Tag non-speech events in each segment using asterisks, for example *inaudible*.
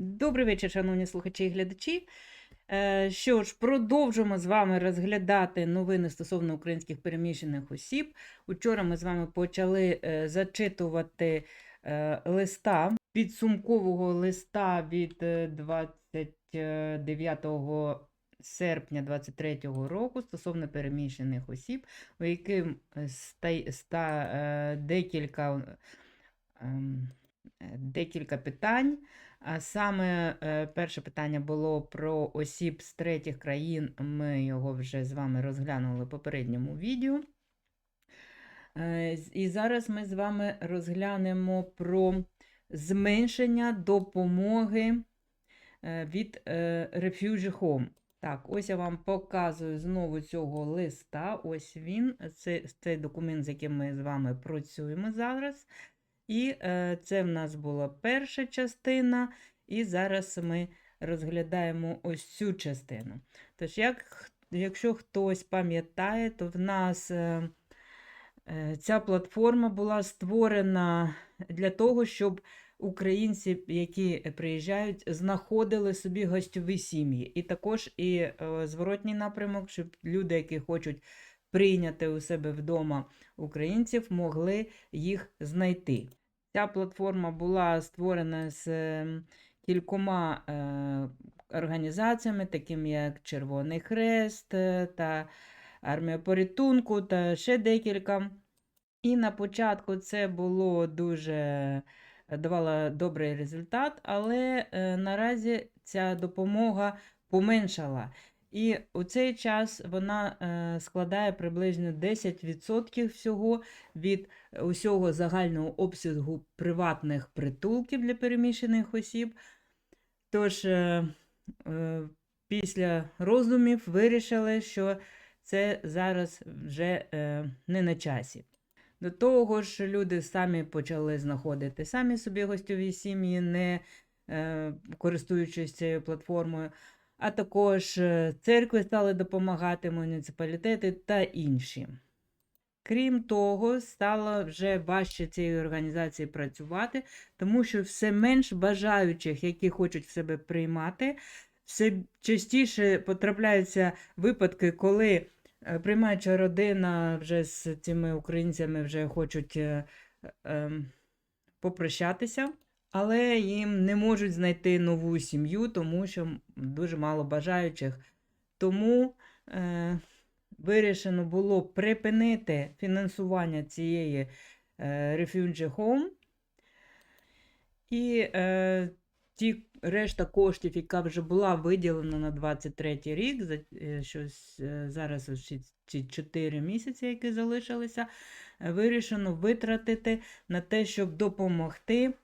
Добрий вечір, шановні слухачі і глядачі. Е, Що ж, продовжимо з вами розглядати новини стосовно українських переміщених осіб. Учора ми з вами почали е, зачитувати е, листа, підсумкового листа від е, 29 серпня 2023 року стосовно переміщених осіб, у яким ста, декілька, ем, декілька питань. А саме е, перше питання було про осіб з третіх країн. Ми його вже з вами розглянули в попередньому відео. Е, І зараз ми з вами розглянемо про зменшення допомоги е, від Refugee Home. Так, ось я вам показую знову цього листа. Ось він. Це цей документ, з яким ми з вами працюємо зараз. І е, це в нас була перша частина, і зараз ми розглядаємо ось цю частину. Тож, як, якщо хтось пам'ятає, то в нас е, е, ця платформа була створена для того, щоб українці, які приїжджають, знаходили собі гостьові сім'ї. І також і зворотній напрямок, щоб люди, які хочуть прийняти у себе вдома українців, могли їх знайти. Ця платформа була створена з е, кількома е, організаціями, такими як Червоний Хрест е, та Армія порятунку та ще декілька. І на початку це було дуже е, давало добрий результат, але наразі ця допомога поменшала. І у цей час вона е, складає приблизно 10% всього від усього загального обсягу приватних притулків для переміщених осіб. Тож, е, е, після роздумів вирішили, що це зараз вже е, не на часі. До того ж, люди самі почали знаходити самі собі гостьові сім'ї, не е, користуючись цією платформою, а також е, церкви стали допомагати, муніципалітети та інші. Крім того, стало вже важче цієї організації працювати, тому що все менш бажаючих, які хочуть в себе приймати, все частіше потрапляються випадки, коли е, приймаюча родина вже з цими українцями вже хочуть е, ем, попрощатися, але їм не можуть знайти нову сім'ю, тому що дуже мало бажаючих. Тому е, вирішено було припинити фінансування цієї е, Refugee Home. І е, ті решта коштів, яка вже була виділена на 23 рік, за, е, щось, е, зараз ці- ці 4 місяці, які залишилися, е, вирішено витратити на те, щоб допомогти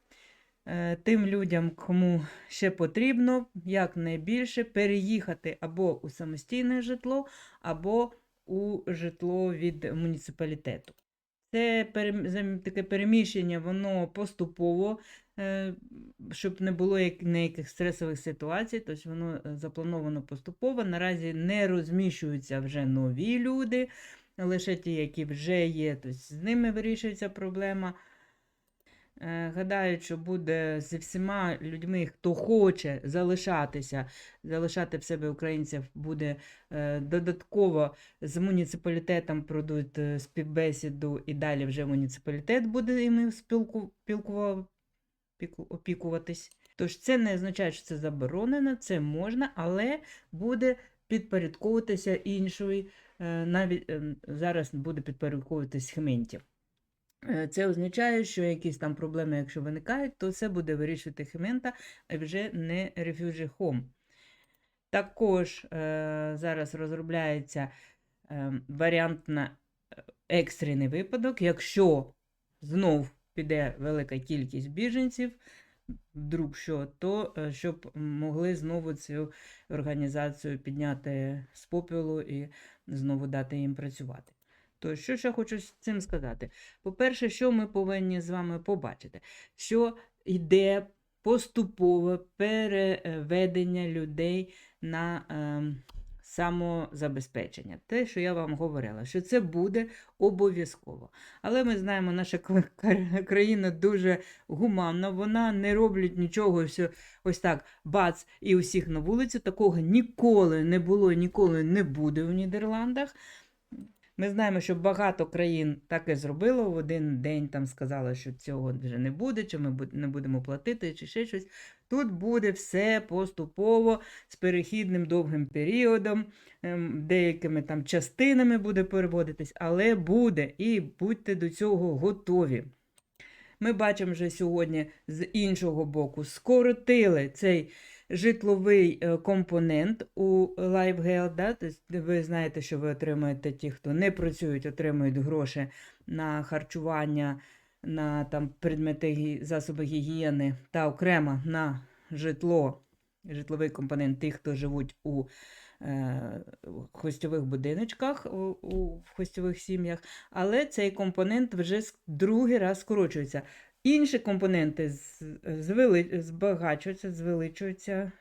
тим людям, кому ще потрібно якнайбільше переїхати або у самостійне житло, або у житло від муніципалітету. Це таке переміщення, воно поступово, е, щоб не було ніяких стресових ситуацій, тобто воно е, заплановано поступово. Наразі не розміщуються вже нові люди, лише ті, які вже є, тобто з ними вирішується проблема. Е, Гадаю, що буде зі всіма людьми, хто хоче залишатися, залишати в себе українців, буде е, додатково з муніципалітетом пройдуть е, співбесіду, і далі вже муніципалітет буде іми спілку, спілкува- піку- опікуватись. Тож це не означає, що це заборонено, це можна, але буде підпорядковуватися іншої, е, навіть е, зараз буде підпорядковуватись Хментів. Е, Це означає, що якісь там проблеми, якщо виникають, то це буде вирішувати Хмента, а вже не Refugee Home. Також е, зараз розробляється е, варіант на е, екстрений випадок, якщо знов піде велика кількість біженців, вдруг що, то е, щоб могли знову цю організацію підняти з попелу і знову дати їм працювати. То що ж я хочу з цим сказати? По-перше, що ми повинні з вами побачити? Що йде поступове переведення людей на ем, самозабезпечення. Те, що я вам говорила, що це буде обов'язково. Але ми знаємо, наша кра- кра- країна дуже гуманна, вона не роблять нічого, що ось так бац, і усіх на вулицю. Такого ніколи не було ніколи не буде в Нідерландах. Ми знаємо, що багато країн так і зробило. В один день там сказали, що цього вже не буде, чи ми не будемо платити, чи ще щось. Тут буде все поступово з перехідним довгим періодом, ем, деякими там частинами буде переводитись, але буде, і будьте до цього готові. Ми бачимо вже сьогодні з іншого боку, скоротили цей житловий е, компонент у LiveGel. Да? Тобто ви знаєте, що ви отримуєте ті, хто не працюють, отримують гроші на харчування, на там, предмети засоби гігієни та окремо на житло, житловий компонент тих, хто живуть у е, хостьових будиночках, у, у в хостьових сім'ях, але цей компонент вже другий раз скорочується. Інші компоненти збагачуються, звеличуються,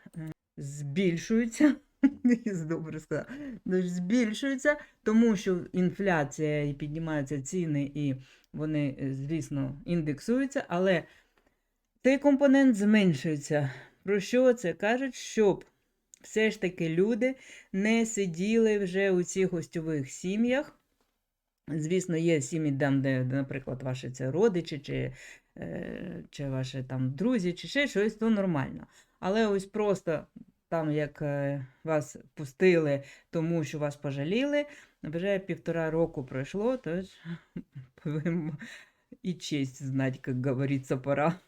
збільшуються. *laughs* Добре сказала. Ну, Збільшуються, тому що інфляція і піднімаються ціни, і вони, е, звісно, індексуються, але цей компонент зменшується. Про що це кажуть? Щоб все ж таки люди не сиділи вже у цих гостьових сім'ях. Звісно, є сім'ї, де, наприклад, ваші це родичі, чи, чи ваші там друзі, чи ще щось, то нормально. Але ось просто там, як е, вас пустили, тому що вас пожаліли, вже півтора року пройшло, тож *laughs* і честь знати, як говориться, пора.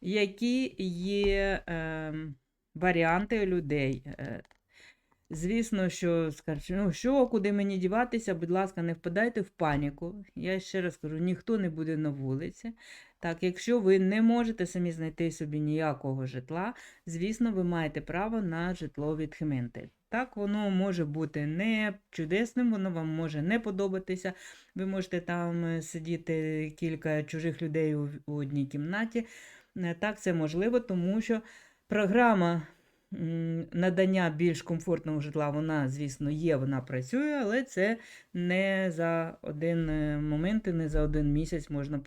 Які є е, варіанти людей? Звісно, що скажуть, ну що, куди мені діватися, будь ласка, не впадайте в паніку. Я ще раз кажу, ніхто не буде на вулиці. Так, якщо ви не можете самі знайти собі ніякого житла, звісно, ви маєте право на житло від Хементи. Так, воно може бути не чудесним, воно вам може не подобатися. Ви можете там е, сидіти кілька чужих людей у, одній кімнаті. Е, Так, це можливо, тому що програма надання більш комфортного житла, вона, звісно, є, вона працює, але це не за один е, момент і не за один місяць можна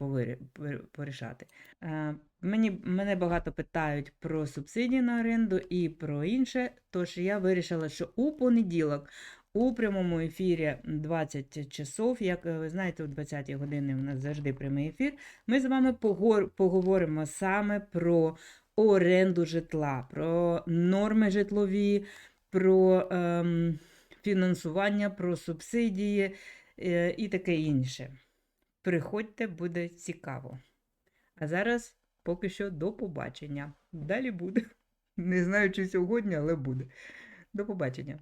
порішати. Е, Мені, мене багато питають про субсидії на оренду і про інше, тож я вирішила, що у понеділок у прямому ефірі 20 часов, як е, ви знаєте, о 20 години у нас завжди прямий ефір, ми з вами поговоримо саме про оренду житла, про норми житлові, про ем, фінансування, про субсидії е, і таке інше. Приходьте, буде цікаво. А зараз поки що до побачення. Далі буде. Не знаю, чи сьогодні, але буде. До побачення.